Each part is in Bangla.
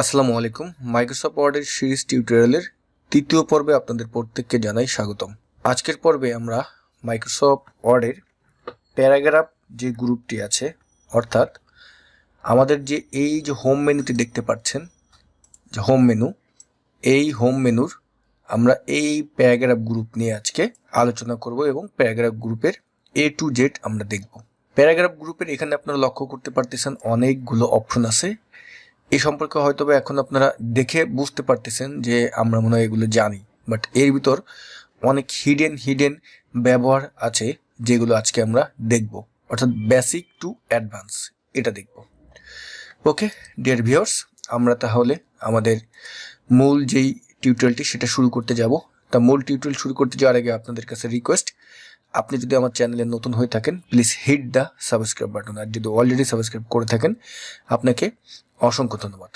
আসসালামু আলাইকুম। মাইক্রোসফট ওয়ার্ডের সিরিজ টিউটোরিয়ালের তৃতীয় পর্বে আপনাদের প্রত্যেককে জানাই স্বাগতম। আজকের পর্বে আমরা মাইক্রোসফট ওয়ার্ডের প্যারাগ্রাফ যে গ্রুপটি আছে, অর্থাৎ আমাদের যে এই যে হোম মেনুটি দেখতে পাচ্ছেন, যে হোম মেনু এই হোম মেনুর আমরা এই প্যারাগ্রাফ গ্রুপ নিয়ে আজকে আলোচনা করব এবং প্যারাগ্রাফ গ্রুপের এ টু জেড আমরা দেখব। প্যারাগ্রাফ গ্রুপের এখানে আপনারা লক্ষ্য করতে পারতেছেন অনেকগুলো অপশন আছে। এই সম্পর্কে হয়তো এখন আপনারা দেখে বুঝতে পারতেছেন যে আমরা মনে হয় এগুলো জানি। বাট এর ভিতর অনেক হিডেন হিডেন ব্যবহার আছে যেগুলো আজকে আমরা দেখব। অর্থাৎ বেসিক টু অ্যাডভান্স এটা দেখব। ওকে ডিয়ার ভিউয়ার্স আমরা তাহলে আমাদের মূল যেই টিউটোরিয়ালটি সেটা শুরু করতে যাব। তা মূল টিউটোরিয়াল শুরু করতে যাওয়ার আগে আপনাদের কাছে রিকোয়েস্ট আপনি যদি আমার চ্যানেলে নতুন হয়ে থাকেন please hit the subscribe button আর যদি অলরেডি সাবস্ক্রাইব করে থাকেন, আপনাকে অসংখ্য ধন্যবাদ।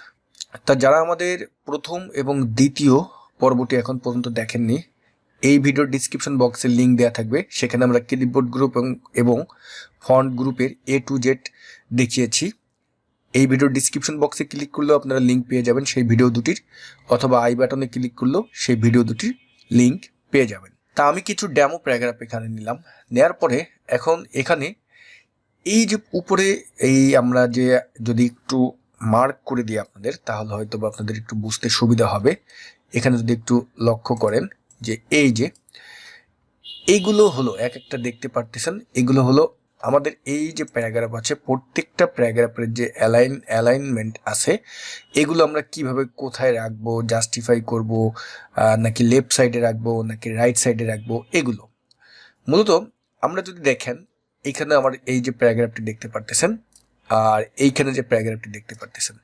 তা যারা আমাদের প্রথম এবং দ্বিতীয় পর্বটি এখন পর্যন্ত দেখেননি, এই ভিডিওর ডিসক্রিপশন বক্সে লিঙ্ক দেওয়া থাকবে। সেখানে আমরা ক্লিপবোর্ড গ্রুপ এবং- ফন্ট গ্রুপের এ টু জেড দেখিয়েছি। এই ভিডিওর ডিসক্রিপশন বক্সে ক্লিক করলেও আপনারা লিঙ্ক পেয়ে যাবেন সেই ভিডিও দুটির, অথবা আই বাটনে ক্লিক করলেও সেই ভিডিও দুটির লিঙ্ক পেয়ে যাবেন। তা আমি কিছু ড্যামো প্যারাগ্রাফ এখানে নিলাম। নেয়ার পরে এখন এখানে এই যে উপরে এই আমরা যে যদি একটু মার্ক করে দিই আপনাদের, তাহলে হয়তো বা আপনাদের একটু বুঝতে সুবিধা হবে। এখানে যদি একটু লক্ষ্য করেন যে এই যে, এইগুলো হলো, এক একটা দেখতে পারতেছেন, এগুলো হলো আমাদের এই যে প্যারাগ্রাফ আছে, প্রত্যেকটা প্যারাগ্রাফের যে অ্যালাইন অ্যালাইনমেন্ট আছে, এগুলো আমরা কীভাবে কোথায় রাখব জাস্টিফাই করব নাকি লেফট সাইডে রাখব, নাকি রাইট সাইডে রাখব, এগুলো। মূলত আমরা যদি দেখেন এইখানে আমার এই যে প্যারাগ্রাফটি দেখতে পারতেছেন, আর এইখানে যে প্যারাগ্রাফটি দেখতে পারতেছেন।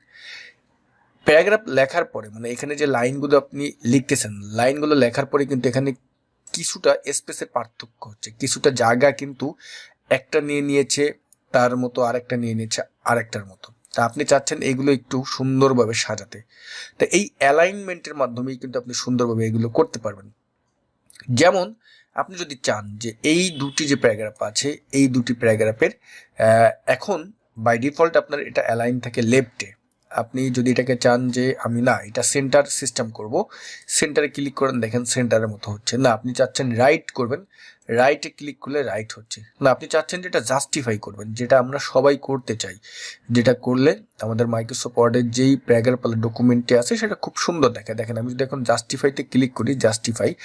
প্যারাগ্রাফ লেখার পরে মানে এখানে যে লাইনগুলো আপনি লিখতেছেন, লাইনগুলো লেখার পরে কিন্তু এখানে কিছুটা স্পেসের পার্থক্য হচ্ছে, কিছুটা জায়গা কিন্তু একটা নিয়ে নিয়েছে, তার মতো আরেকটা নিয়ে নিয়েছে আরেকটার মতো। তা আপনি চাচ্ছেন এগুলো একটু সুন্দরভাবে সাজাতে। তা এই অ্যালাইনমেন্টের মাধ্যমেই কিন্তু আপনি সুন্দরভাবে এগুলো করতে পারবেন। যেমন, আপনি যদি চান যে এই দুটি যে প্যারাগ্রাফ আছে, এই দুটি প্যারাগ্রাফের এখন বাই ডিফল্ট আপনার এটা অ্যালাইন থাকে লেফটে আপনি যদি এটাকে চান যে আমি না, এটা সেন্টার সিস্টেম করব সেন্টারে ক্লিক করেন, দেখেন সেন্টারের মতো হচ্ছে। না, আপনি চাচ্ছেন রাইট করবেন রাইটে ক্লিক করলে রাইট হচ্ছে। না আপনি চাচ্ছেন যেটা জাস্টিফাই করবেন, যেটা আমরা সবাই করতে চাই। যেটা করলে আমাদের মাইক্রোসফট ওয়ার্ডের যেই প্যারাগ্রাফ ডকুমেন্টে আছে, সেটা খুব সুন্দর দেখে। দেখেন, আমি যদি এখন জাস্টিফাইতে ক্লিক করি জাস্টিফাই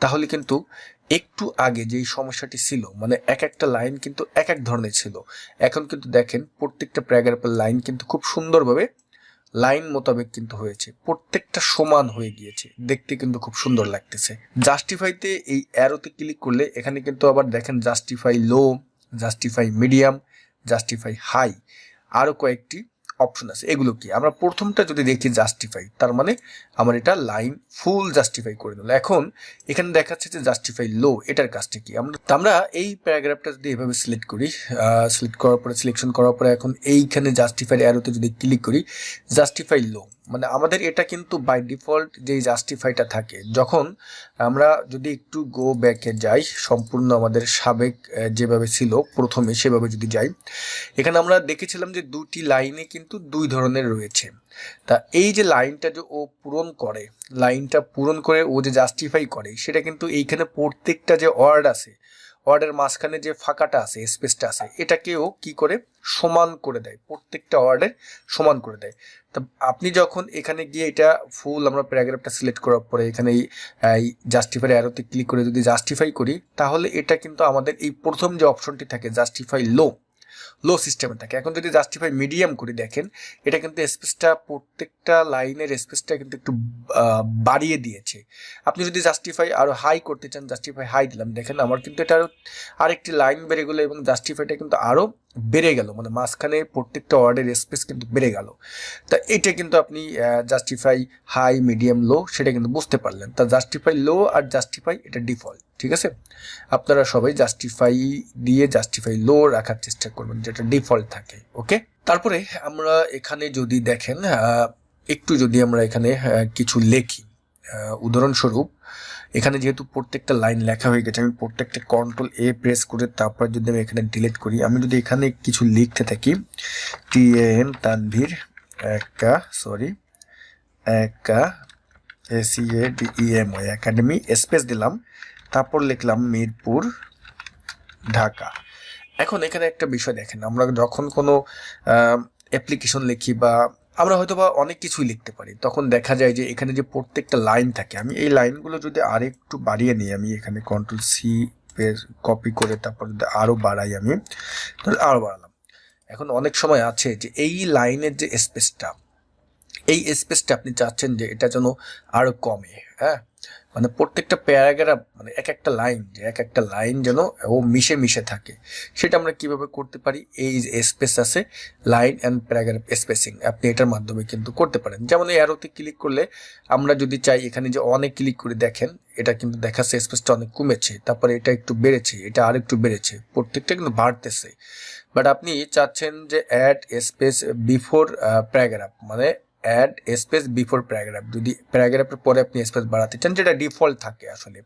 তাহলে কিন্তু একটু আগে যেই সমস্যাটি ছিল মানে এক একটা লাইন কিন্তু এক এক ধরনের ছিল। এখন কিন্তু দেখেন, প্রত্যেকটা প্যারাগ্রাফের লাইন কিন্তু খুব সুন্দরভাবে লাইন মোতাবেক কিন্তু হয়েছে। প্রত্যেকটা সমান হয়ে গিয়েছে। দেখতে কিন্তু খুব সুন্দর লাগতেছে। জাস্টিফাইতে এই অ্যারোতে ক্লিক করলে এখানে কিন্তু আবার দেখেন justify low justify medium justify high আরও কয়েকটি অপশন আছে। এগুলো কি? আমরা প্রথমটা যদি দেখি জাস্টিফাই তার মানে আমার এটা লাইন ফুল জাস্টিফাই করে দিল। এখন এখানে দেখাচ্ছে যে জাস্টিফাই লো এটার কাজটা কি? আমরা আমরা এই প্যারাগ্রাফটা যদি এভাবে সিলেক্ট করি সিলেক্ট করার পরে সিলেকশন করার পরে এখন এইখানে জাস্টিফাই অ্যারোতে যদি ক্লিক করি জাস্টিফাই লো মানে আমাদের এটা কিন্তু বাই ডিফল্ট যেই জাস্টিফাইটা থাকে, যখন আমরা যদি একটু গো ব্যাকে যাই, সম্পূর্ণ আমাদের সাবেক যেভাবে ছিল, প্রথমে সেভাবে যদি যাই, এখানে আমরা দেখেছিলাম যে দুটি লাইনে কিন্তু দুই ধরনের রয়েছে। তা এই যে লাইনটা যে ও পূরণ করে লাইনটা পূরণ করে ও যে জাস্টিফাই করে, সেটা কিন্তু এইখানে প্রত্যেকটা যে ওয়ার্ড আছে ওয়ার্ডের মাঝখানে যে ফাঁকাটা আছে, স্পেসটা আছে, এটাকেও কি করে? সমান করে দেয়। প্রত্যেকটা ওয়ার্ডের সমান করে দেয়। তা আপনি যখন এখানে গিয়ে এটা ফুল আমরা প্যারাগ্রাফটা সিলেক্ট করার পরে এখানে এই জাস্টিফাই অ্যারোতে ক্লিক করে যদি জাস্টিফাই করি, তাহলে এটা কিন্তু আমাদের এই প্রথম যে অপশনটি থাকে জাস্টিফাই লো লো সিস্টেমে থাকে। এখন যদি জাস্টিফাই মিডিয়াম করে দেখেন, এটা কিন্তু স্পেসটা প্রত্যেকটা লাইনের স্পেসটা কিন্তু একটু বাড়িয়ে দিয়েছে। আপনি যদি জাস্টিফাই আরও হাই করতে চান জাস্টিফাই হাই দিলাম। দেখেন আমার কিন্তু এটা আরও আরেকটি লাইন বেড়ে গেলো এবং জাস্টিফাইটা কিন্তু আরও বেড়ে গেল। মানে মাঝখানে প্রত্যেকটা ওয়ার্ডের স্পেস কিন্তু বেড়ে গেল। তা এটা কিন্তু আপনি জাস্টিফাই হাই মিডিয়াম লো সেটা কিন্তু বুঝতে পারলেন। তা জাস্টিফাই লো আর জাস্টিফাই এটা ডিফল্ট ঠিক আছে? আপনারা সবাই জাস্টিফাই দিয়ে জাস্টিফাই লো রাখার চেষ্টা করবেন, যেটা ডিফল্ট থাকে ওকে তারপরে আমরা এখানে যদি দেখেন একটু যদি আমরা এখানে কিছু লেখি। উদাহরণস্বরূপ এখানে যেহেতু প্রত্যেকটা লাইন লেখা হয়ে গেছে, আমি প্রত্যেকটা কন্ট্রোল এ প্রেস করে তারপর যদি আমি এখানে ডিলিট করি, আমি যদি এখানে কিছু লিখতে থাকি টি এন তানভীর, একা সরি একা A C A D E M Y academy space দিলাম, তারপর লিখলাম মিরপুর, ঢাকা। এখন এখানে একটা বিষয় দেখেন, আমরা যখন কোনো অ্যাপ্লিকেশন লিখি বা আমরা হয়তো বা অনেক কিছুই লিখতে পারি। তখন দেখা যায় যে এখানে যে প্রত্যেকটা লাইন থাকে, আমি এই লাইনগুলো যদি আর একটু বাড়িয়ে নিই, আমি এখানে কন্ট্রোল সি কপি করে তারপর যদি আরও বাড়াই আমি, তাহলে আরও বাড়ালাম। এখন অনেক সময় আছে যে এই লাইনের যে স্পেসটা এই স্পেসটা আপনি চাচ্ছেন যে এটা যেন আরও কমে হ্যাঁ? মানে প্রত্যেকটা প্যারাগ্রাফ মানে এক একটা লাইন, যে এক একটা লাইন যেন ও মিশে মিশে থাকে। সেটা আমরা কীভাবে করতে পারি? এই স্পেস আছে লাইন অ্যান্ড প্যারাগ্রাফ স্পেসিং আপনি এটার মাধ্যমে কিন্তু করতে পারেন। যেমন এই অ্যারোতে ক্লিক করলে আমরা যদি চাই এখানে যে অনেক ক্লিক করে দেখেন, এটা কিন্তু দেখাচ্ছে স্পেসটা অনেক কমেছে, তারপরে এটা একটু বেড়েছে, এটা আর একটু বেড়েছে, প্রত্যেকটা কিন্তু বাড়তেছে। বাট আপনি চাচ্ছেন যে অ্যাড স্পেস বিফোর প্যারাগ্রাফ মানে অ্যাড স্পেস বিফোর প্যারাগ্রাফ যদি প্যারাগ্রাফের পরে আপনি স্পেস বাড়াতে চান, যেটা ডিফল্ট থাকে আসলে।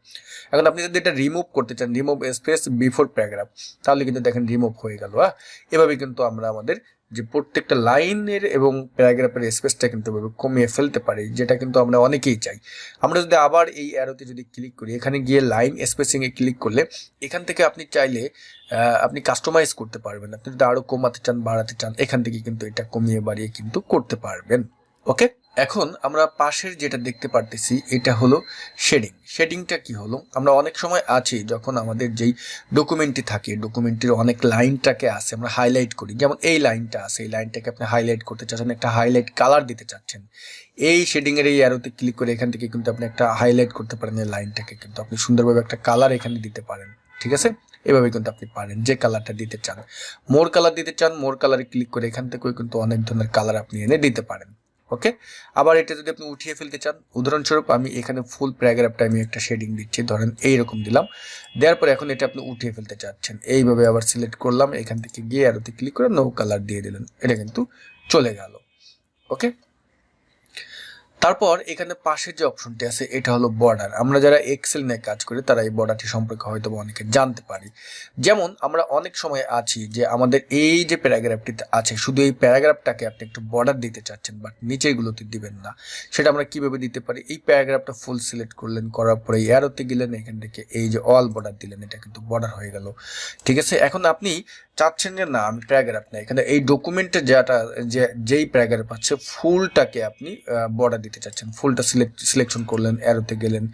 এখন আপনি যদি এটা রিমুভ করতে চান রিমুভ স্পেস বিফোর প্যারাগ্রাফ তাহলে কিন্তু দেখেন রিমুভ হয়ে গেল হ্যাঁ? এভাবে কিন্তু আমরা আমাদের যে প্রত্যেকটা লাইনের এবং প্যারাগ্রাফের স্পেসটা কিন্তু কমিয়ে ফেলতে পারি, যেটা কিন্তু আমরা অনেকেই চাই। আমরা যদি আবার এই অ্যারোতে যদি ক্লিক করি, এখানে গিয়ে লাইন স্পেসিংয়ে ক্লিক করলে, এখান থেকে আপনি চাইলে আপনি কাস্টমাইজ করতে পারবেন। আপনি যদি আরও কমাতে চান, বাড়াতে চান, এখান থেকে কিন্তু এটা কমিয়ে বাড়িয়ে কিন্তু করতে পারবেন। ওকে এখন আমরা পাশের যেটা দেখতে পারতেছি, এটা হলো শেডিং। শেডিংটা কি হলো? আমরা অনেক সময় আছি যখন আমাদের যেই ডকুমেন্টটি থাকে ডকুমেন্টের অনেক লাইনটাকে আছে, আমরা হাইলাইট করি। যেমন এই লাইনটা আছে, এই লাইনটাকে আপনি হাইলাইট করতে চাচ্ছেন, একটা হাইলাইট কালার দিতে চাচ্ছেন। এই শেডিংয়ের এই অ্যারোতে ক্লিক করে এখান থেকে কিন্তু আপনি একটা হাইলাইট করতে পারেন, এই লাইনটাকে কিন্তু। আপনি সুন্দরভাবে একটা কালার এখানে দিতে পারেন, ঠিক আছে? এভাবে কিন্তু আপনি পারেন, যে কালারটা দিতে চান। মোর কালার দিতে চান মোর কালারে ক্লিক করে এখান থেকেও কিন্তু অনেক ধরনের কালার আপনি এনে দিতে পারেন। ওকে আবার এটা যদি আপনি উঠিয়ে ফেলতে চান, উদাহরণস্বরূপ আমি এখানে ফুল প্যারাগ্রাফটা আমি একটা শেডিং দিচ্ছি, ধরেন এইরকম দিলাম। দেওয়ার পরে এখন এটা আপনি উঠিয়ে ফেলতে চাচ্ছেন। এইভাবে আবার সিলেক্ট করলাম, এখান থেকে গিয়ে আরোতে ক্লিক করে নো কালার দিয়ে দিলেন। এটা কিন্তু চলে গেল। ওকে তারপর এখানে পাশের যে অপশনটি আছে, এটা হলো বর্ডার আমরা যারা এক্সেল নিয়ে কাজ করি, তারা এই বর্ডারটি সম্পর্কে হয়তো অনেকে জানতে পারি। যেমন, আমরা অনেক সময় আছি যে আমাদের এই যে প্যারাগ্রাফটিতে আছে, শুধু এই প্যারাগ্রাফটাকে আপনি একটু বর্ডার দিতে চাচ্ছেন বাট নিচেগুলোতে দিবেন না। সেটা আমরা কীভাবে দিতে পারি? এই প্যারাগ্রাফটা ফুল সিলেক্ট করলেন, করার পরে এয়ারোতে গেলেন, এখান থেকে এই যে অল বর্ডার দিলেন, এটা কিন্তু বর্ডার হয়ে গেল। ঠিক আছে? এখন আপনি চাচ্ছেন যে, না, আমি প্যারাগ্রাফ নেই। এখানে এই ডকুমেন্টে যেটা, যে, যেই প্যারাগ্রাফ আছে, ফুলটাকে আপনি বর্ডার দিতে চাচ্ছেন। ফুলটা সিলেক্ট সিলেকশন করলেন অ্যারোতে গেলেন।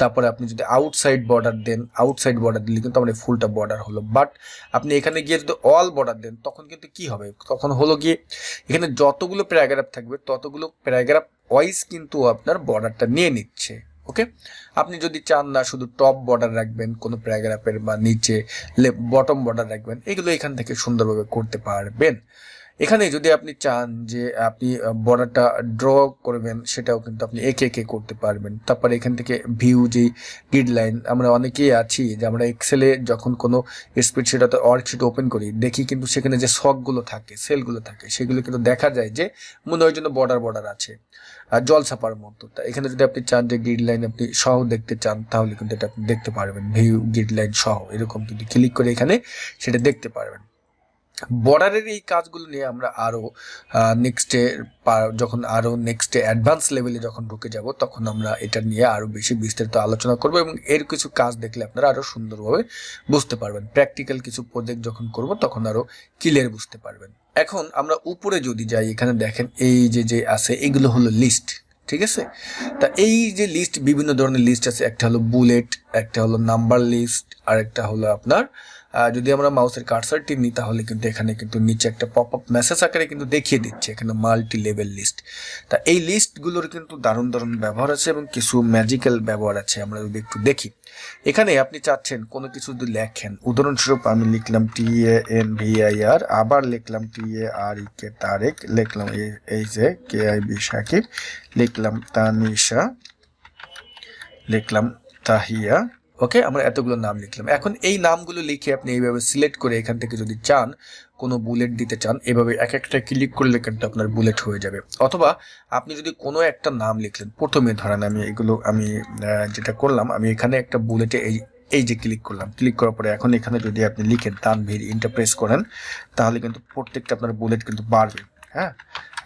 তারপরে আপনি যদি আউটসাইড বর্ডার দেন আউটসাইড বর্ডার দিলে কিন্তু আমার ফুলটা বর্ডার হলো। বাট আপনি এখানে গিয়ে যদি অল বর্ডার দেন, তখন কিন্তু কি হবে? তখন হলো গিয়ে, এখানে যতগুলো প্যারাগ্রাফ থাকবে, ততগুলো প্যারাগ্রাফ ওয়াইজ কিন্তু আপনার বর্ডারটা নিয়ে নিচ্ছে। ওকে আপনি যদি চান না শুধু টপ বর্ডার রাখবেন, কোনো প্যারাগ্রাফের বা নিচে বটম বর্ডার রাখবেন, এগুলো এখান থেকে সুন্দরভাবে করতে পারবেন। এখানে যদি আপনি চান যে আপনি বর্ডারটা ড্র করবেন, সেটাও কিন্তু আপনি একে একে করতে পারবেন। তারপরে এখান থেকে ভিউ যে লাইন আমরা অনেকেই আছি যে আমরা এক্সেলে যখন কোনো স্প্রেডশিট অর্থাৎ ওয়ার্কশিট ওপেন করি, দেখি কিন্তু সেখানে যে শখগুলো থাকে, সেলগুলো থাকে, সেগুলো কিন্তু দেখা যায় যে মনে হয় জন্য বর্ডার বর্ডার আছে আর জল ছাপার মতো। তা এখানে যদি আপনি চান যে গ্রিড লাইন আপনি সহ দেখতে চান, তাহলে কিন্তু এটা আপনি দেখতে পারবেন ভিউ গ্রিড লাইন সহ। এরকম কিন্তু ক্লিক করে এখানে সেটা দেখতে পারবেন। বর্ডারের এই কাজগুলো নিয়ে আমরা আরও নেক্সটে যখন আরও নেক্সটে অ্যাডভান্স লেভেলে যখন ঢুকে যাব, তখন আমরা এটা নিয়ে আরও বেশি বিস্তারিত আলোচনা করব এবং এর কিছু কাজ দেখলে আপনারা আরও সুন্দরভাবে বুঝতে পারবেন। প্র্যাকটিক্যাল কিছু প্রজেক্ট যখন করব, তখন আরও ক্লিয়ার বুঝতে পারবেন। এখন আমরা উপরে যদি যাই, এখানে দেখেন এই যে যে আছে, এগুলো হলো লিস্ট ঠিক আছে? তা এই যে লিস্ট বিভিন্ন ধরনের লিস্ট আছে, একটা হলো বুলেট একটা হলো নাম্বার লিস্ট আর একটা হলো আপনার যদি আমরা মাউসের কার্সারটি নিই, তাহলে কিন্তু এখানে কিন্তু নিচে একটা পপ আপ মেসেজ আকারে কিন্তু দেখিয়ে দিচ্ছে, এখানে মাল্টি লেভেল লিস্ট তা এই লিস্টগুলোর কিন্তু দারুণ দারুণ ব্যবহার আছে এবং কিছু ম্যাজিক্যাল ব্যবহার আছে, আমরা যদি একটু দেখি। এখানে আপনি চাচ্ছেন কোনো কিছু যদি লেখেন, উদাহরণস্বরূপ আমি লিখলাম T A N V I R আবার লিখলাম T A R E K Tarek, লিখলাম এ- এই যে কে আই বি শাকিব, লিখলাম তানিশা, লিখলাম তাহিয়া ওকে আমরা এতগুলো নাম লিখলাম। এখন এই নামগুলো লিখে আপনি এইভাবে সিলেক্ট করে এখান থেকে যদি চান, কোনো বুলেট দিতে চান, এভাবে এক একটা ক্লিক করলে কিন্তু আপনার বুলেট হয়ে যাবে। অথবা আপনি যদি কোনো একটা নাম লিখলেন, প্রথমে ধরেন আমি এগুলো, আমি যেটা করলাম, আমি এখানে একটা বুলেটে এই এই যে ক্লিক করলাম ক্লিক করার পরে এখন এখানে যদি আপনি লিখেন তানভীর ইন্টারপ্রেস করেন, তাহলে কিন্তু প্রত্যেকটা আপনার বুলেট কিন্তু বাড়বে। হ্যাঁ?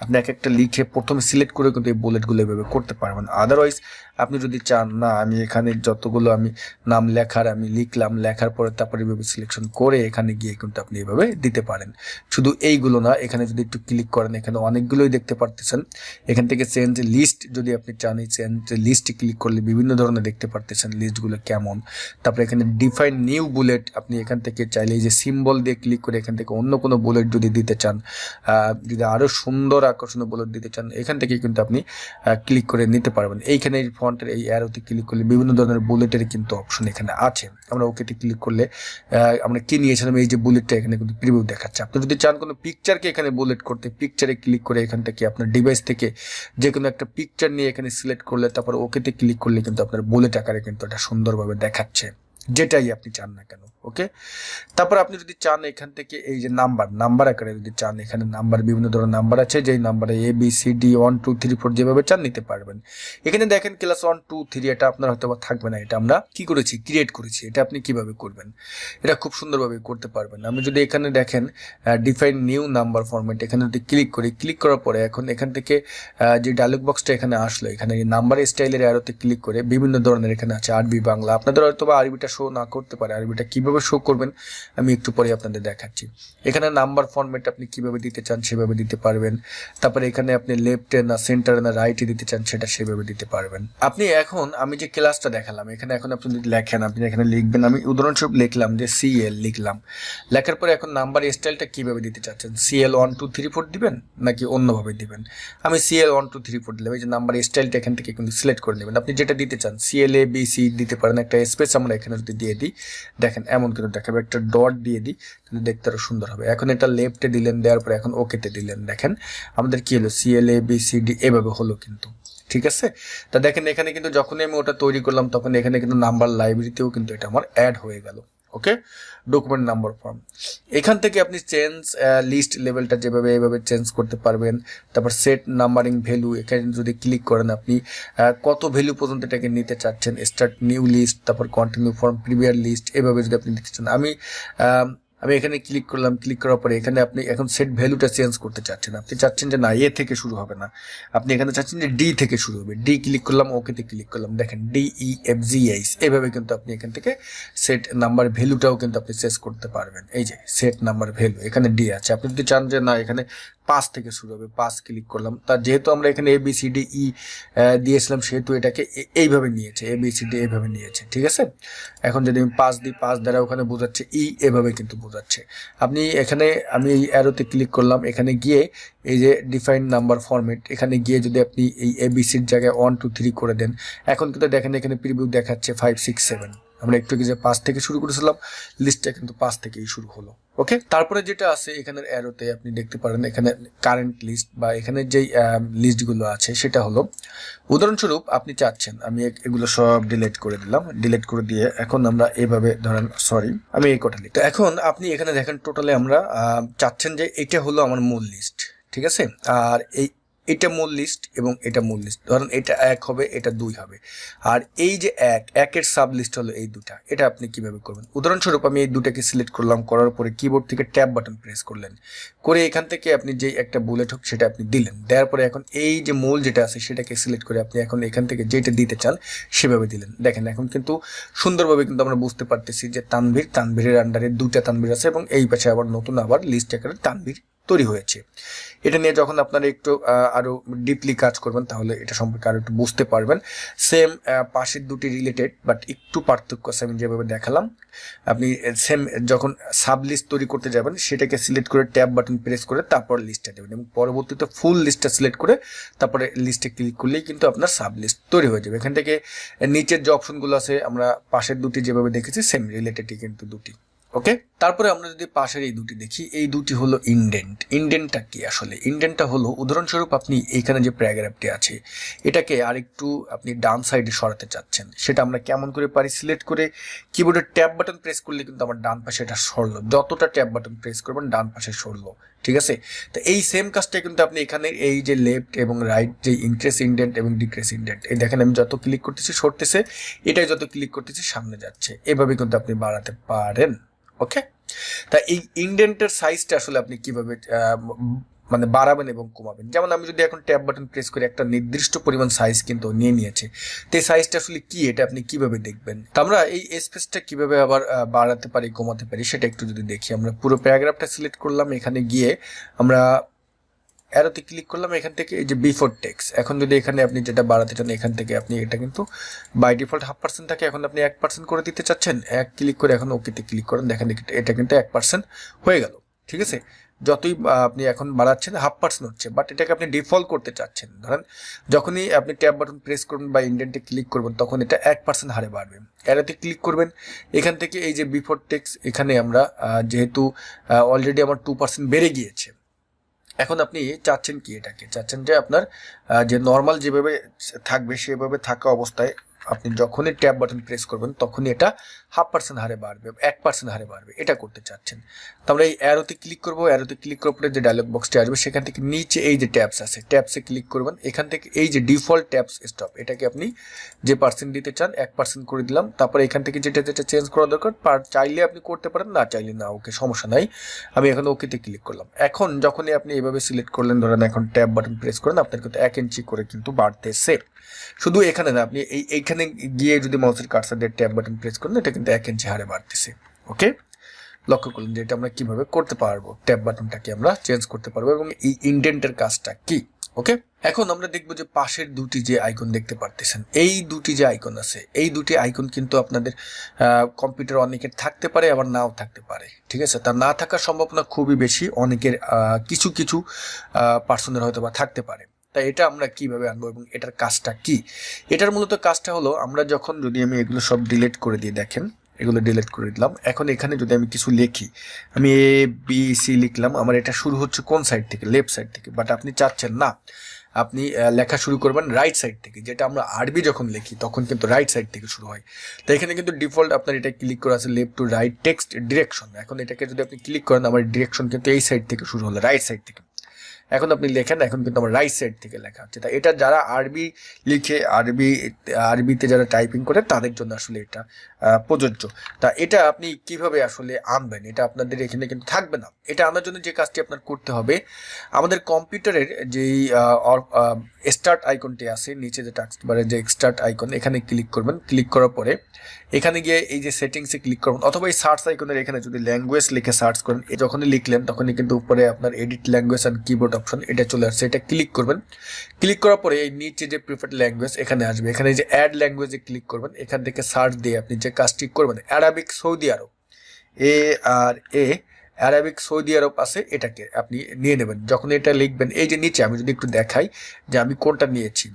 আপনি এক একটা লিখে প্রথমে সিলেক্ট করে কিন্তু এই বুলেটগুলো এভাবে করতে পারবেন। আদারওয়াইজ আপনি যদি চান, না, আমি এখানে যতগুলো আমি নাম লেখার, আমি লিখলাম, লেখার পরে তারপরে এভাবে সিলেকশন করে এখানে গিয়ে কিন্তু আপনি এভাবে দিতে পারেন। শুধু এইগুলো না, এখানে যদি একটু ক্লিক করেন, এখানে অনেকগুলোই দেখতে পারতেছেন। এখান থেকে চেঞ্জ লিস্ট যদি আপনি চান, এই চেঞ্জ লিস্টে ক্লিক করলে বিভিন্ন ধরনের দেখতে পারতেছেন লিস্টগুলো কেমন। তারপরে এখানে ডিফাইন নিউ বুলেট আপনি এখান থেকে চাইলে এই যে সিম্বল দিয়ে ক্লিক করে এখান থেকে অন্য কোনো বুলেট যদি দিতে চান যদি আরও সুন্দর আকর্ষণীয় বুলেট দিতে চান, এখান থেকে কিন্তু আপনি ক্লিক করে নিতে পারবেন। এইখানে এই ফন্টের এই অ্যারোতে ক্লিক করলে বিভিন্ন ধরনের বুলেটের কিন্তু অপশন এখানে আছে। আমরা ওকেতে ক্লিক করলে আমরা কি নিয়েছিলাম? এই যে বুলেটটা এখানে কিন্তু প্রিভিউ দেখাচ্ছে। আপনি যদি চান কোনো পিকচারকে এখানে বুলেট করতে পিকচারে ক্লিক করে এখান থেকে আপনার ডিভাইস থেকে যে কোনো একটা পিকচার নিয়ে এখানে সিলেক্ট করলে, তারপর ওকেতে ক্লিক করলে কিন্তু আপনার বুলেট আকারে কিন্তু এটা সুন্দরভাবে দেখাচ্ছে। যেটাই আপনি চান না কেন ওকে তারপর আপনি যদি চান এখান থেকে এই যে নাম্বার নাম্বার আকারে যদি চান, এখানে নাম্বার বিভিন্ন ধরনের নাম্বার আছে, যেই নাম্বারে A B C D one two three four যেভাবে চান নিতে পারবেন। এখানে দেখেন ক্লাস ওয়ান টু থ্রি এটা আপনার হয়তো থাকবে না, এটা আমরা কি করেছি? ক্রিয়েট করেছি, এটা আপনি কীভাবে করবেন? এটা খুব সুন্দরভাবে করতে পারবেন। আমি যদি এখানে দেখেন ডিফাইন নিউ নাম্বার ফরম্যাট এখানে যদি ক্লিক করি ক্লিক করার পরে এখন এখান থেকে যে ডায়লগ বক্সটা এখানে আসলো, এখানে নাম্বার স্টাইলের অ্যারোতে ক্লিক করে বিভিন্ন ধরনের এখানে আছে আরবি, বাংলা, আপনাদের হয়তো বা আরবিটা শো না করতে পারে আরবিটা কীভাবে শো করবেন, আমি একটু পরে আপনাদের দেখাচ্ছি। এখানে নাম্বার ফরম্যাট আপনি কীভাবে দিতে চান সেভাবে দিতে পারবেন। তারপরে এখানে আপনি লেফটে না সেন্টারে না রাইটে দিতে চান সেটা সেভাবে দিতে পারবেন। আপনি এখন, আমি যে ক্লাসটা দেখালাম, এখানে এখন আপনি যদি লেখেন, আপনি এখানে লিখবেন, আমি উদাহরণস্বরূপ লিখলাম যে সিএল লিখলাম। লেখার পরে এখন নাম্বার স্টাইলটা কীভাবে দিতে চাচ্ছেন? CL one two three four দিবেন, নাকি অন্যভাবে দিবেন? আমি CL one two three four দিলাম, এই যে নাম্বার স্টাইলটা এখান থেকে কিন্তু সিলেক্ট করে নেবেন। আপনি যেটা দিতে চান সিএল এ বি সি দিতে পারেন, একটা স্পেস আমরা এখানে যদি দিয়ে দিই। দেখেন, এমন কিন্তু দেখাবে, একটা ডট দিয়ে দিই, তাহলে দেখতে আরও সুন্দর হবে। এখন এটা লেফটে দিলেন, দেওয়ার পরে এখন ওকেতে দিলেন। দেখেন, আমাদের কি হলো? CL A B C D এভাবে হলো কিন্তু। ঠিক আছে? তা দেখেন, এখানে কিন্তু যখনই আমি ওটা তৈরি করলাম, তখন এখানে কিন্তু নাম্বার লাইব্রেরিতেও কিন্তু এটা আমার অ্যাড হয়ে গেল। ওকে ডকুমেন্ট নাম্বার ফর্ম এখান থেকে আপনি চেঞ্জ লিস্ট লেভেলটা যেভাবে এভাবে চেঞ্জ করতে পারবেন। তারপর সেট নাম্বারিং ভ্যালু এখানে যদি ক্লিক করেন আপনি কত ভ্যালু পর্যন্ত এটাকে নিতে চাচ্ছেন স্টার্ট নিউ লিস্ট তারপর কন্টিনিউ ফর্ম প্রিভিয়ার লিস্ট এভাবে যদি আপনি নিতে চান। আমি আহ, আমি এখানে ক্লিক করলাম ক্লিক করার পরে এখানে আপনি এখন সেট ভ্যালুটা চেঞ্জ করতে চাচ্ছেন। আপনি চাচ্ছেন যে না, এ থেকে শুরু হবে না। আপনি এখানে চাচ্ছেন যে ডি থেকে শুরু হবে। ডি ক্লিক করলাম ওকেতে ক্লিক করলাম। দেখেন D E F G H এভাবে কিন্তু আপনি এখান থেকে সেট নাম্বার ভ্যালুটাও কিন্তু আপনি চেঞ্জ করতে পারবেন। এই যে সেট নাম্বার ভ্যালু এখানে ডি আছে। আপনি যদি চান যে না, এখানে পাঁচ থেকে শুরু হবে পাঁচ ক্লিক করলাম। তার যেহেতু আমরা এখানে A B C D E দিয়েছিলাম, সেহেতু এটাকে এইভাবে নিয়েছে এ বি সি ডি এইভাবে নিয়েছে, ঠিক আছে? এখন যদি আমি পাঁচ দিই পাঁচ দ্বারা ওখানে বোঝাচ্ছে ই এভাবে কিন্তু বোঝাচ্ছে। আপনি এখানে, আমি এই অ্যারোতে ক্লিক করলাম, এখানে গিয়ে এই যে ডিফাইন নাম্বার ফরম্যাট এখানে গিয়ে যদি আপনি এই এবিসির জায়গায় ওয়ান টু থ্রি করে দেন, এখন কিন্তু দেখেন এখানে প্রিভিউ দেখাচ্ছে ফাইভ সিক্স সেভেন আমরা একটু কি যে পাঁচ থেকে শুরু করেছিলাম লিস্টটা কিন্তু পাঁচ থেকেই শুরু হলো। ওকে তারপরে যেটা আছে, এখানের অ্যারোতে আপনি দেখতে পারেন, এখানে কারেন্ট লিস্ট বা এখানে যেই লিস্টগুলো আছে, সেটা হলো, উদাহরণস্বরূপ আপনি চাচ্ছেন, আমি এগুলো সব ডিলেট করে দিলাম ডিলেট করে দিয়ে এখন আমরা এভাবে ধরেন সরি আমি এই কটা লিখি। তো এখন আপনি এখানে দেখেন টোটালে আমরা চাচ্ছেন যে এটা হলো আমার মূল লিস্ট ঠিক আছে? আর এই এটা মূল লিস্ট এবং এটা মূল লিস্ট ধরেন এটা এক হবে, এটা দুই হবে। আর এই যে এক, একের সাব লিস্ট হলো এই দুটা। এটা আপনি কীভাবে করবেন? উদাহরণস্বরূপ আমি এই দুটাকে সিলেক্ট করলাম, করার পরে কিবোর্ড থেকে ট্যাব বাটন প্রেস করলেন। করে এখান থেকে আপনি যে একটা বুলেট হোক সেটা আপনি দিলেন। দেওয়ার পরে এখন এই যে মূল যেটা আছে সেটাকে সিলেক্ট করে আপনি এখন এখান থেকে যেটা দিতে চান সেভাবে দিলেন। দেখেন, এখন কিন্তু সুন্দরভাবে কিন্তু আমরা বুঝতে পারতেছি যে তানভীর, তানভীরের আন্ডারে দুটা তানভীর আছে এবং এই পাশে আবার নতুন আবার লিস্ট আকারে তানভীর তৈরি হয়েছে। এটা নিয়ে যখন আপনারা একটু আহ, আরও ডিপলি কাজ করবেন তাহলে এটা সম্পর্কে আরও একটু বুঝতে পারবেন। সেম পাশের দুটি রিলেটেড বাট একটু পার্থক্য আছে আমি যেভাবে দেখালাম। আপনি সেম যখন সাব লিস্ট তৈরি করতে যাবেন সেটাকে সিলেক্ট করে ট্যাব বাটন প্রেস করে তারপর লিস্টটা দেবেন। এবং পরবর্তীতে ফুল লিস্টটা সিলেক্ট করে তারপরে লিস্টে ক্লিক করলেই কিন্তু আপনার সাব লিস্ট তৈরি হয়ে যাবে। এখান থেকে নিচের যে অপশনগুলো আছে আমরা পাশের দুটি যেভাবে দেখেছি সেম রিলেটেডই কিন্তু দুটি। ওকে তারপরে আমরা যদি পাশের এই দুটি দেখি, এই দুটি হলো ইন্ডেন্ট ইন্ডেন্টটা কি আসলে? ইন্ডেন্টটা হলো, উদাহরণস্বরূপ আপনি এইখানে যে প্যারাগ্রাফটি আছে, এটাকে আরেকটু আপনি ডান সাইডে সরাতে চাচ্ছেন। সেটা আমরা কেমন করে পারি? সিলেক্ট করে কিবোর্ডের ট্যাব বাটন প্রেস করলে কিন্তু আমার ডান পাশে এটা সরলো। যতটা ট্যাব বাটন প্রেস করবেন, ডান পাশে সরলো। ঠিক আছে? তো এই সেম কাজটা কিন্তু আপনি এখানে এই যে লেফট এবং রাইট যে ইনক্রেস ইন্ডেন্ট এবং ডিক্রেস ইন্ডেন্ট এই দেখেন আমি যত ক্লিক করতেছি, সরতেছে, এটাই যত ক্লিক করতেছি, সামনে যাচ্ছে। এভাবে কিন্তু আপনি বাড়াতে পারেন। ওকে তা এই ইন্ডেন্টের সাইজটা আসলে আপনি কীভাবে মানে বাড়াবেন এবং কমাবেন? যেমন আমি যদি এখন ট্যাব বাটন প্রেস করি একটা নির্দিষ্ট পরিমাণ সাইজ কিন্তু নিয়ে নিয়েছে, তো এই সাইজটা আসলে কি? এটা আপনি কীভাবে দেখবেন? তো আমরা এই স্পেসটা কীভাবে আবার বাড়াতে পারি, কমাতে পারি, সেটা একটু যদি দেখি। আমরা পুরো প্যারাগ্রাফটা সিলেক্ট করলাম, এখানে গিয়ে আমরা অ্যারোতে ক্লিক করলাম, এখান থেকে এই যে বিফোর টেক্স এখন যদি এখানে আপনি যেটা বাড়াতে চান, এখান থেকে আপনি এটা কিন্তু বাই ডিফল্ট হাফ পার্সেন্ট থাকে। এখন আপনি এক পার্সেন্ট করে দিতে চাচ্ছেন, এক ক্লিক করে এখন ওকেতে ক্লিক করেন। দেখেন দেখি, এটা কিন্তু এক পার্সেন্ট হয়ে গেল। ঠিক আছে? যতই আপনি এখন বাড়াচ্ছেন হাফ পার্সেন্ট হচ্ছে। বাট এটাকে আপনি ডিফল্ট করতে চাচ্ছেন। ধরেন, যখনই আপনি ট্যাব বাটন প্রেস করবেন বা ইন্ডেন্টে ক্লিক করবেন, তখন এটা এক পার্সেন্ট হারে বাড়বে। অ্যারোতে ক্লিক করবেন। এখান থেকে এই যে বিফোর টেক্স এখানে আমরা যেহেতু অলরেডি আমার টু পার্সেন্ট বেড়ে গিয়েছে। এখন আপনি চাচ্ছেন কি এটাকে? চাচ্ছেন যে আপনার যে নর্মাল যেভাবে থাকবে সেভাবে থাকা অবস্থায় আপনি যখনই ট্যাব বাটন প্রেস করবেন, তখনই এটা হাফ পার্সেন্ট হারে বাড়বে, এক পার্সেন্ট হারে বাড়বে, এটা করতে চাচ্ছেন। তো আমরা এই অ্যারোতে ক্লিক করব অ্যারোতে ক্লিক করার পরে যে ডায়লগ বক্সটি আসবে, সেখান থেকে নিচে এই যে ট্যাপস আছে ট্যাপসে ক্লিক করবেন। এখান থেকে এই যে ডিফল্ট ট্যাপস স্টপ এটাকে আপনি যে পার্সেন্ট দিতে চান, এক পার্সেন্ট করে দিলাম। তারপরে এখান থেকে যেটা যেটা চেঞ্জ করা দরকার চাইলে আপনি করতে পারেন, না চাইলে না, ওকে সমস্যা নাই। আমি এখন ওকেতে ক্লিক করলাম। এখন যখনই আপনি এভাবে সিলেক্ট করলেন, ধরেন এখন ট্যাব বাটন প্রেস করেন, আপনার কিন্তু এক ইঞ্চি করে কিন্তু বাড়তেছে। শুধু এখানে না, আপনি এই, এইখানে গিয়ে যদি মাউসের কার্সার দিয়ে ট্যাব বাটন প্রেস করেন, এটা কিন্তু এক ইঞ্চি হারে বাড়তেছে ওকে লক্ষ্য করলেন যে এটা আমরা কীভাবে করতে পারব। ট্যাব বাটনটাকে আমরা চেঞ্জ করতে পারব এবং এই ইন্ডেন্টের কাজটা কি ওকে এখন আমরা দেখব যে পাশের দুটি যে আইকন দেখতে পারতেছেন, এই দুটি যে আইকন আছে, এই দুটি আইকন কিন্তু আপনাদের কম্পিউটার অনেকের থাকতে পারে, আবার নাও থাকতে পারে, ঠিক আছে? তা না থাকার সম্ভাবনা খুবই বেশি অনেকের কিছু কিছু পার্সনের হয়তো বা থাকতে পারে। তাই এটা আমরা কীভাবে আনব এবং এটার কাজটা কি? এটার মূলত কাজটা হলো, আমরা যখন যদি আমি এগুলো সব ডিলিট করে দিয়ে দেখেন, এগুলো ডিলিট করে দিলাম, এখন এখানে যদি আমি কিছু লিখি, আমি এ বি সি লিখলাম, আমার এটা শুরু হচ্ছে কোন সাইড থেকে? লেফট সাইড থেকে বাট আপনি চাচ্ছেন না। আপনি লেখা শুরু করবেন রাইট সাইড থেকে, যেটা আমরা আরবি যখন লিখি, তখন কিন্তু রাইট সাইড থেকে শুরু হয়। তো এখানে কিন্তু ডিফল্ট আপনার এটা ক্লিক করা আছে left to right text direction এখন এটাকে যদি আপনি ক্লিক করেন, আমার ডিরেকশন কিন্তু এই সাইড থেকে শুরু হলো রাইট সাইড থেকে। এখন আপনি লেখেন, এখন কিন্তু আমার রাইট সাইড থেকে লেখা হচ্ছে। তা এটা যারা আরবি লিখে, আরবি, আরবিতে যারা টাইপিং করে, তাদের জন্য আসলে এটা প্রযোজ্য। তা এটা আপনি কীভাবে আসলে আনবেন? এটা আপনাদের এখানে কিন্তু থাকবে না। এটা আনার জন্য যে কাজটি আপনার করতে হবে, আমাদের কম্পিউটারের যেই স্টার্ট আইকনটি আছে, নিচে যে টাক্স বারে যে স্টার্ট আইকন এখানে ক্লিক করবেন। ক্লিক করার পরে এখানে গিয়ে এই যে সেটিংসে ক্লিক করবেন, অথবা এই সার্চ আইকনের এখানে যদি ল্যাঙ্গুয়েজ লিখে সার্চ করেন যখনই লিখলেন, তখনই কিন্তু উপরে আপনার edit language and keyboard option এটা চলে আসছে, এটা ক্লিক করবেন। ক্লিক করার পরে এই নিচে যে প্রিফার্ড ল্যাঙ্গুয়েজ এখানে আসবে, এখানে যে অ্যাড ল্যাঙ্গুয়েজে ক্লিক করবেন, এখান থেকে সার্চ দিয়ে আপনি যে কাজটি করবেন Arabic Saudi Arab A R A Arabic Saudi Arab আছে, এটাকে আপনি নিয়ে নেবেন। যখন এটা লিখবেন, এই যে নিচে আমি যদি একটু দেখাই যে আমি কোনটা নিয়েছি,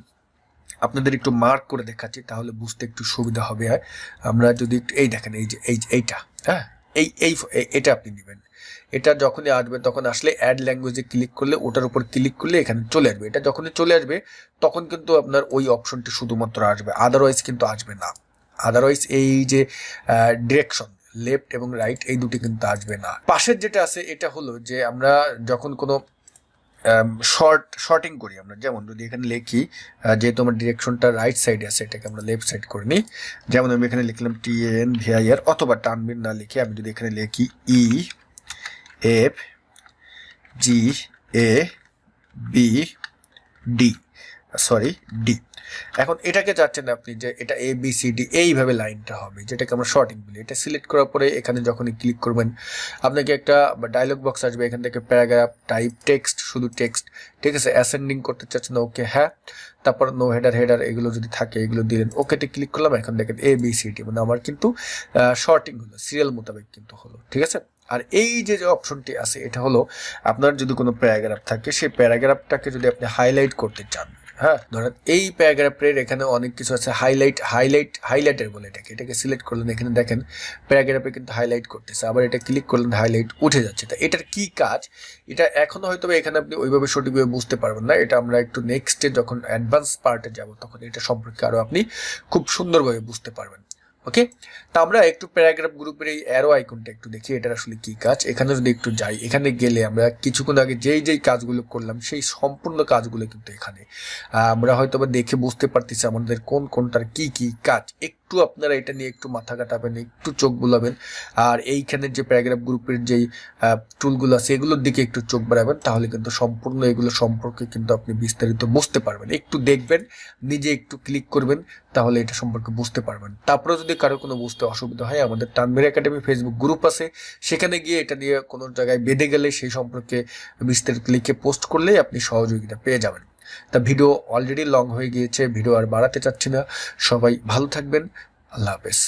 আপনাদের একটু মার্ক করে দেখাচ্ছি, তাহলে বুঝতে একটু সুবিধা হবে। আর আমরা যদি এই দেখেন, এই যে, এই এইটা হ্যাঁ এই, এই- এটা আপনি নেবেন। এটা যখনই আসবে, তখন আসলে অ্যাড ল্যাঙ্গুয়েজে ক্লিক করলে, ওটার উপর ক্লিক করলে এখানে চলে আসবে। এটা যখনই চলে আসবে, তখন কিন্তু আপনার ওই অপশনটি শুধুমাত্র আসবে। আদারওয়াইজ কিন্তু আসবে না। আদারওয়াইজ এই যে ডিরেকশন লেফট এবং রাইট এই দুটি কিন্তু আসবে না। পাশের যেটা আছে, এটা হলো যে আমরা যখন কোনো শর্ট শর্টিং করি আমরা, যেমন যদি এখানে লিখি যেহেতু আমার ডিরেকশনটা রাইট সাইডে আছে, এটাকে আমরা লেফট সাইড করে নিই। যেমন আমি এখানে লিখলাম টি এন ভিআইআর অথবা টানবিন না লিখে আমি যদি এখানে লিখি E F G A B D sorry D এখন এটাকে চাচ্ছেন আপনি যে এটা এ বি সি ডি এইভাবে লাইনটা হবে, যেটাকে আমরা শর্টিং বলি। এটা সিলেক্ট করার পরে এখানে যখনই ক্লিক করবেন, আপনাকে একটা ডায়লগ বক্স আসবে, এখান থেকে প্যারাগ্রাফ টাইপ টেক্সট শুধু টেক্সট ঠিক আছে? অ্যাসেন্ডিং করতে চাচ্ছেন ওকে হ্যাঁ। তারপর নো হেডার হেডার এগুলো যদি থাকে, এগুলো দিলেন ওকেতে ক্লিক করলাম, এখন দেখেন এ বি সি ডি মানে আমার কিন্তু শর্টিং হলো সিরিয়াল মোতাবেক কিন্তু হলো, ঠিক আছে? আর এই যে যে অপশনটি আছে, এটা হলো আপনার যদি কোনো প্যারাগ্রাফ থাকে, সেই প্যারাগ্রাফটাকে যদি আপনি হাইলাইট করতে চান হ্যাঁ? ধরেন এই প্যারাগ্রাফের এখানে অনেক কিছু আছে হাইলাইট হাইলাইট হাইলাইটার বলে এটাকে। এটাকে সিলেক্ট করলেন, এখানে দেখেন প্যারাগ্রাফে কিন্তু হাইলাইট করতেছে, আবার এটা ক্লিক করলেন হাইলাইট উঠে যাচ্ছে। তা এটার কি কাজ? এটা এখনও হয়তো এখানে আপনি ওইভাবে সঠিকভাবে বুঝতে পারবেন না। এটা আমরা একটু নেক্সটে যখন অ্যাডভান্স পার্টে যাব, তখন এটা সম্পর্কে আরও আপনি খুব সুন্দরভাবে বুঝতে পারবেন। ওকে তা আমরা একটু প্যারাগ্রাফ গ্রুপের এই অ্যারো আইকনটা একটু দেখি, এটার আসলে কি কাজ? এখানে যদি একটু যাই, এখানে গেলে আমরা কিছুক্ষণ আগে যেই যেই কাজগুলো করলাম, সেই সম্পূর্ণ কাজগুলো কিন্তু এখানে। আমরা হয়তো বা দেখে বুঝতে পারতেছি আমাদের কোন কোনটার কি কি কাজ। একটু একটু আপনারা এটা নিয়ে একটু মাথা কাটাবেন, একটু চোখ বুলাবেন। আর এইখানের যে প্যারাগ্রাফ গ্রুপের যেই টুলগুলো আছে, এগুলোর দিকে একটু চোখ বাড়াবেন, তাহলে কিন্তু সম্পূর্ণ এগুলো সম্পর্কে কিন্তু আপনি বিস্তারিত বুঝতে পারবেন। একটু দেখবেন, নিজে একটু ক্লিক করবেন, তাহলে এটা সম্পর্কে বুঝতে পারবেন। তারপরে যদি কারও কোনো বুঝতে অসুবিধা হয়, আমাদের তানভীর একাডেমি ফেসবুক গ্রুপ আছে। সেখানে গিয়ে এটা নিয়ে কোনো জায়গায় বেঁধে গেলে সেই সম্পর্কে বিস্তারিত লিখে পোস্ট করলেই আপনি সহযোগিতা পেয়ে যাবেন। তা ভিডিও অলরেডি লং হয়ে গিয়েছে, ভিডিও আর বাড়াতে চাচ্ছি না। সবাই ভালো থাকবেন, আল্লাহ হাফেজ।